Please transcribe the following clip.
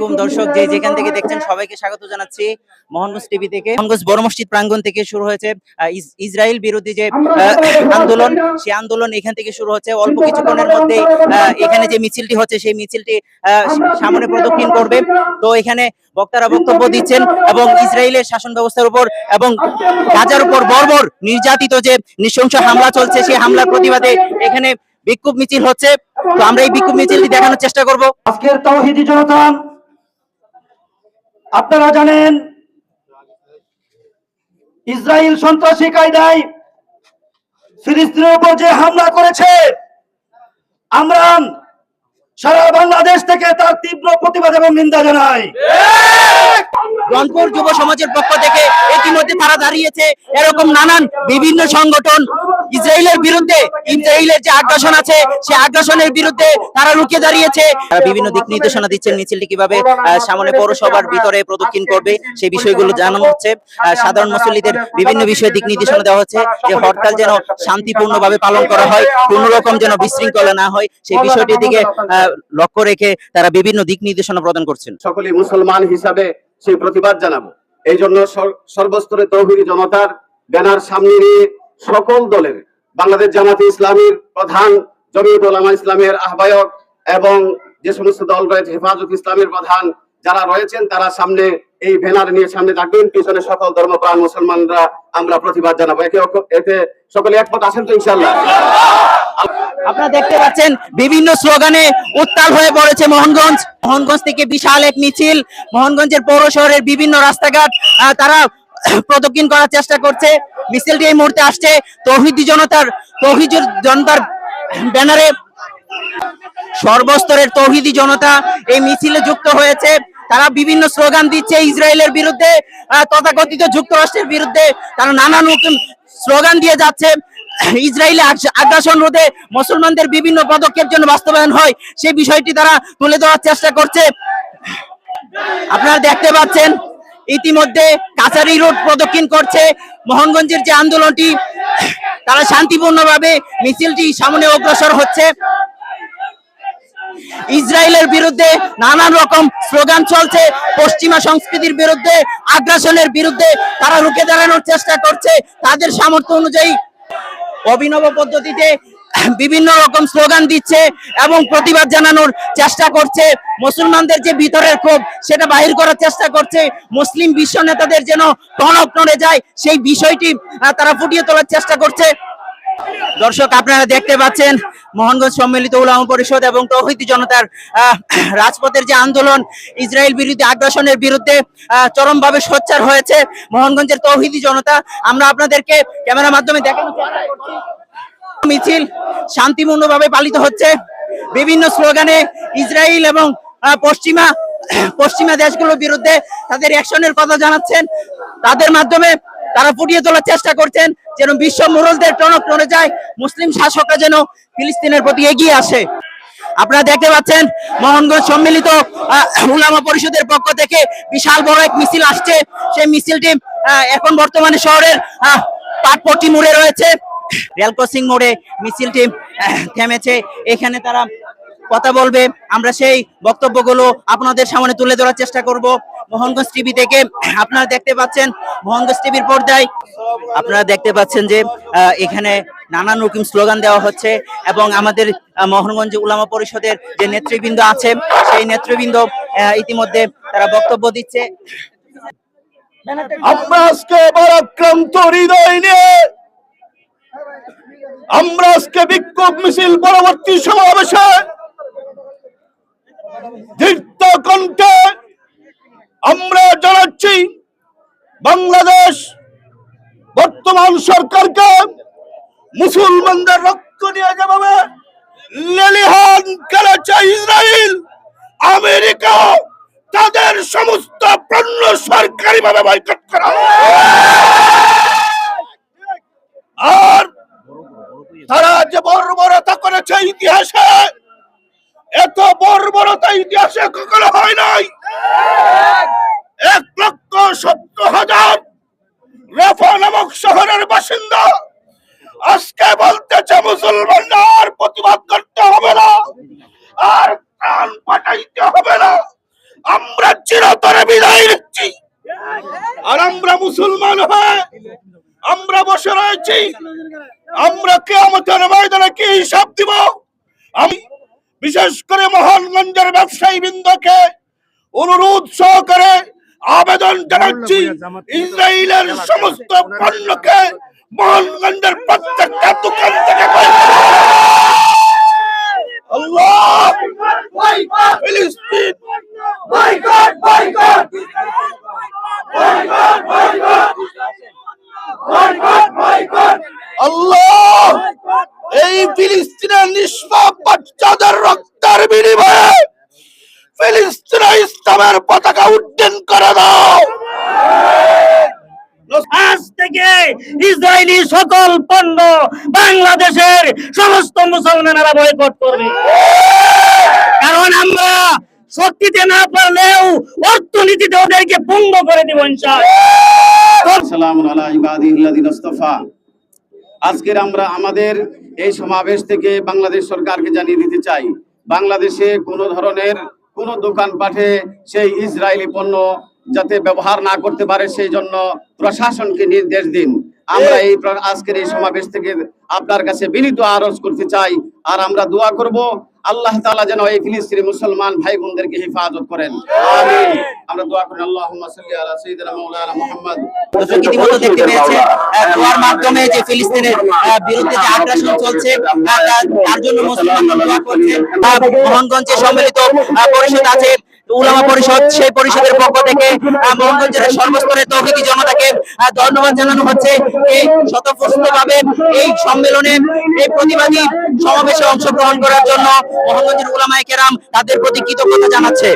আলাইকুম দর্শক যে যেখান থেকে দেখছেন সবাইকে স্বাগত জানাচ্ছি মোহনগঞ্জ টিভি থেকে। মোহনগঞ্জ বড় মসজিদ প্রাঙ্গণ থেকে শুরু হয়েছে ইসরায়েল বিরোধী যে আন্দোলন সেই আন্দোলন এখান থেকে শুরু হচ্ছে। অল্প কিছুক্ষণের মধ্যে এখানে যে মিছিলটি হচ্ছে সেই মিছিলটি সামনে প্রদক্ষিণ করবে। তো এখানে বক্তারা বক্তব্য দিচ্ছেন এবং ইসরায়েলের শাসন ব্যবস্থার উপর এবং গাজার উপর বর্বর নির্যাতিত যে নৃশংস হামলা চলছে সেই হামলার প্রতিবাদে এখানে বিক্ষোভ মিছিল হচ্ছে। তো আমরা এই বিক্ষোভ মিছিলটি দেখানোর চেষ্টা করব। আজকের তৌহিদি জনতা আপনারা জানেন, ইসরায়েল সন্ত্রাসী কায়দায় ফিলিস্তিনের উপর যে হামলা করেছে, আমরা সারা বাংলাদেশ থেকে তার তীব্র প্রতিবাদ এবং নিন্দা জানাই। রংপুর যুব সমাজের পক্ষ থেকে ইতিমধ্যে তারা দাঁড়িয়েছে। এরকম নানান বিভিন্ন সংগঠন ইসরায়েলের বিরুদ্ধে ইসরায়েলের যে আগ্রাসন আছে সেই আগ্রাসনের বিরুদ্ধে তারা রুখে দাঁড়িয়েছে। তারা বিভিন্ন দিক নির্দেশনা দিচ্ছেন মিছিলটি কীভাবে আহ, সামনে পৌরসভার ভিতরে প্রদক্ষিণ করবে সেই বিষয়গুলো জানানো হচ্ছে। আহ, সাধারণ মুসল্লিদের বিভিন্ন বিষয়ে দিক নির্দেশনা দেওয়া হচ্ছে যে হরতাল যেন শান্তিপূর্ণভাবে পালন করা হয় কোন রকম যেন বিশৃঙ্খলা না হয় সেই বিষয়টির দিকে আহ, লক্ষ্য রেখে তারা বিভিন্ন দিক নির্দেশনা প্রদান করছেন। সকলে মুসলমান হিসাবে সেই প্রতিবাদ জানাব। এই জন্য সর- সর্বস্তরে তৌহিদি জনতার ব্যানার সামনে নিয়ে সকল দলের, বাংলাদেশ জামাতে ইসলামীর প্রধান জমিয়ত ইসলামের আহ্বায়ক এবং যে সমস্ত দল রয়েছে, হেফাজত ইসলামের প্রধান যারা রয়েছেন, তারা সামনে এই ব্যানার নিয়ে সামনে থাকবেন পিছনে সকল ধর্মপ্রাণ মুসলমানরা আমরা প্রতিবাদ জানাব। একে এতে সকলে একমত আছেন তো ইনশাল্লাহ আপনারা দেখতে পাচ্ছেন, বিভিন্ন স্লোগানে উত্তাল হয়ে পড়েছে মোহনগঞ্জ। মোহনগঞ্জ থেকে বিশাল এক মিছিল। মোহনগঞ্জের পৌর শহরের বিভিন্ন রাস্তাঘাট তারা প্রদক্ষিণ করার চেষ্টা করছে। মিছিলটি এই মুহূর্তে আসছে তৌহিদি জনতার, তৌহিদ জনতার ব্যানারে। সর্বস্তরের তৌহিদি জনতা এই মিছিলে যুক্ত হয়েছে। তারা বিভিন্ন স্লোগান দিচ্ছে ইসরায়েলের বিরুদ্ধে তথাকথিত যুক্তরাষ্ট্রের বিরুদ্ধে। তারা নানান স্লোগান দিয়ে যাচ্ছে। ইসরায়েলে আগ- আগ্রাসন রোধে মুসলমানদের বিভিন্ন পদক্ষেপ যেন বাস্তবায়ন হয়। সেই বিষয়টি তারা তুলে ধরার চেষ্টা করছে। আপনারা দেখতে পাচ্ছেন, ইতিমধ্যে কাছারি রোড প্রদক্ষিণ করছে। মোহনগঞ্জের যে আন্দোলনটি, তারা শান্তিপূর্ণভাবে মিছিলটি সামনে অগ্রসর হচ্ছে। ইসরায়েলের বিরুদ্ধে নানান রকম স্লোগান চলছে, পশ্চিমা সংস্কৃতির বিরুদ্ধে, আগ্রাসনের বিরুদ্ধে তারা রুখে দাঁড়ানোর চেষ্টা করছে। তাদের সামর্থ্য অনুযায়ী অভিনব পদ্ধতিতে বিভিন্ন রকম স্লোগান দিচ্ছে এবং প্রতিবাদ জানানোর চেষ্টা করছে। মুসলমানদের যে ভিতরের ক্ষোভ, সেটা বাহির করার চেষ্টা করছে। মুসলিম বিশ্ব নেতাদের যেন টনক নড়ে যায়, সেই বিষয়টি তারা ফুটিয়ে তোলার চেষ্টা করছে। দর্শক, আপনারা দেখতে পাচ্ছেন মোহনগঞ্জ সম্মিলিত উলামা পরিষদ এবং তৌহিদি জনতার রাজপথের যে আন্দোলন, ইসরায়েল বিরোধী আগ্রাসনের বিরুদ্ধে চরমভাবে সোচ্চার হয়েছে মোহনগঞ্জের তৌহিদি জনতা। আমরা আপনাদেরকে ক্যামেরার মাধ্যমে দেখানোর মিছিল শান্তিপূর্ণভাবে পালিত হচ্ছে। বিভিন্ন স্লোগানে ইসরায়েল এবং পশ্চিমা পশ্চিমা দেশগুলোর বিরুদ্ধে তাদের অ্যাকশনের কথা জানাচ্ছেন। তাদের মাধ্যমে তারা ফুটিয়ে তোলার চেষ্টা করছেন যেন বিশ্ব মুরলদের টনক নড়ে যায় মুসলিম শাসকরা যেন ফিলিস্তিনের প্রতি এগিয়ে আসে। আপনারা দেখতে পাচ্ছেন মোহনগঞ্জ সম্মিলিত উলামা পরিষদের পক্ষ থেকে বিশাল বড় এক মিছিল আসছে। সেই মিছিলটি এখন বর্তমানে শহরের আহ, পাটপট্টি মোড়ে রয়েছে। রেল ক্রসিং মোড়ে মিছিলটি থেমেছে। এখানে তারা কথা বলবে। আমরা সেই বক্তব্যগুলো আপনাদের সামনে তুলে ধরার চেষ্টা করব। মোহনগঞ্জ টিভি থেকে আপনারা দেখতে পাচ্ছেন মোহনগঞ্জ টিভির পর্দায়। আপনারা দেখতে পাচ্ছেন যে এখানে নানান রকম স্লোগান দেওয়া হচ্ছে এবং আমাদের মোহনগঞ্জ উলামা পরিষদের যে নেতৃবৃন্দ আছে সেই নেতৃবৃন্দ ইতিমধ্যে তারা বক্তব্য দিচ্ছে। আমরা আজকে আমরা বিক্ষোভ মিছিল পরবর্তী সমাবেশে দীর্ঘ কণ্ঠে আমরা জানাচ্ছি, বাংলাদেশ বর্তমান সরকারকে মুসলমানদের রক্ত নিয়ে যেভাবে লেলিহান করেছে ইসরায়েল, আমেরিকা, তাদের সমস্ত পণ্য সরকারি ভাবে বয়কট করা আর তারা যে বর্বরতা করেছে ইতিহাসে, এত বর্বরতা ইতিহাসে কখনো হয় নাই। এক লক্ষ সত্তর হাজার রেফা নামক শহরের বাসিন্দা। আজকে বলতেছে মুসলমান আর প্রতিবাদ করতে হবে না, আর প্রাণ পাঠাইতে হবে না। আমরা চিরতরে বিদায় নিচ্ছি। আর আমরা মুসলমান হয়ে আমরা বসে রয়েছি। আমরা কেয়ামতের ময়দানে কি হিসাব দিব? আমি বিশেষ করে মোহনগঞ্জের ব্যবসায়ী বৃন্দকে অনুরোধ সহকারে আবেদন জানাচ্ছি ইসরায়েলের সমস্ত পণ্যকে মোহনগঞ্জের প্রত্যেকটা দোকান থেকে আল্লাহ! ফিলিস্তিন আল্লাহ এই ফিলিস্তিনের নিষ্পাপ বাচ্চাদের রক্তের বিনিময়ে ফিলিস্তিনে ইসলামের পতাকা উড্ডীন করে দাও। আজ থেকে ইসরায়েলি সকল পণ্য বাংলাদেশের সমস্ত মুসলমানেরা বয়কট করবে। কারণ আমরা শক্তিতে না পারলেও অর্থনীতিতে ওদেরকে পঙ্গ করে দিব আজকের আমরা আমাদের এই সমাবেশ থেকে বাংলাদেশ সরকারকে জানিয়ে দিতে চাই বাংলাদেশে কোনো ধরনের কোনো দোকানপাটে সেই ইসরায়েলি পণ্য যাতে ব্যবহার না করতে পারে, সেই জন্য প্রশাসনকে নির্দেশ দিন। আমরা এই আজকের এই সমাবেশ থেকে আপনার কাছে বিনীত আরজ করতে চাই আর আমরা দোয়া করব আল্লাহ তালা যেন এই ফিলিস্তিনি মুসলমান ভাই বোনদেরকে হেফাজত করেন। আমরা দোয়া করি, আল্লাহুম্মা সাল্লি আলা সাইয়্যিদিনা মাওলানা মুহাম্মদ দর্শক ইতিমধ্যে দেখতে পেয়েছে দোয়ার মাধ্যমে যে ফিলিস্তিনের বিরুদ্ধে যে আগ্রাসন চলছে তার- জন্য মুসলমানরা দোয়া করছে। মোহনগঞ্জে সম্মিলিত পরিষদ আছে উলামা পরিষদ সেই পরিষদের পক্ষ থেকে মোহনগঞ্জের সর্বস্তরের তৌহিদি জনতাকে ধন্যবাদ জানানো হচ্ছে। এই স্বতঃস্ফূর্ত ভাবে এই সম্মেলনে এই প্রতিবাদী সমাবেশে অংশগ্রহণ করার জন্য মোহনগঞ্জের উলামায়ে কেরাম তাদের প্রতি কৃতজ্ঞতা জানাচ্ছে।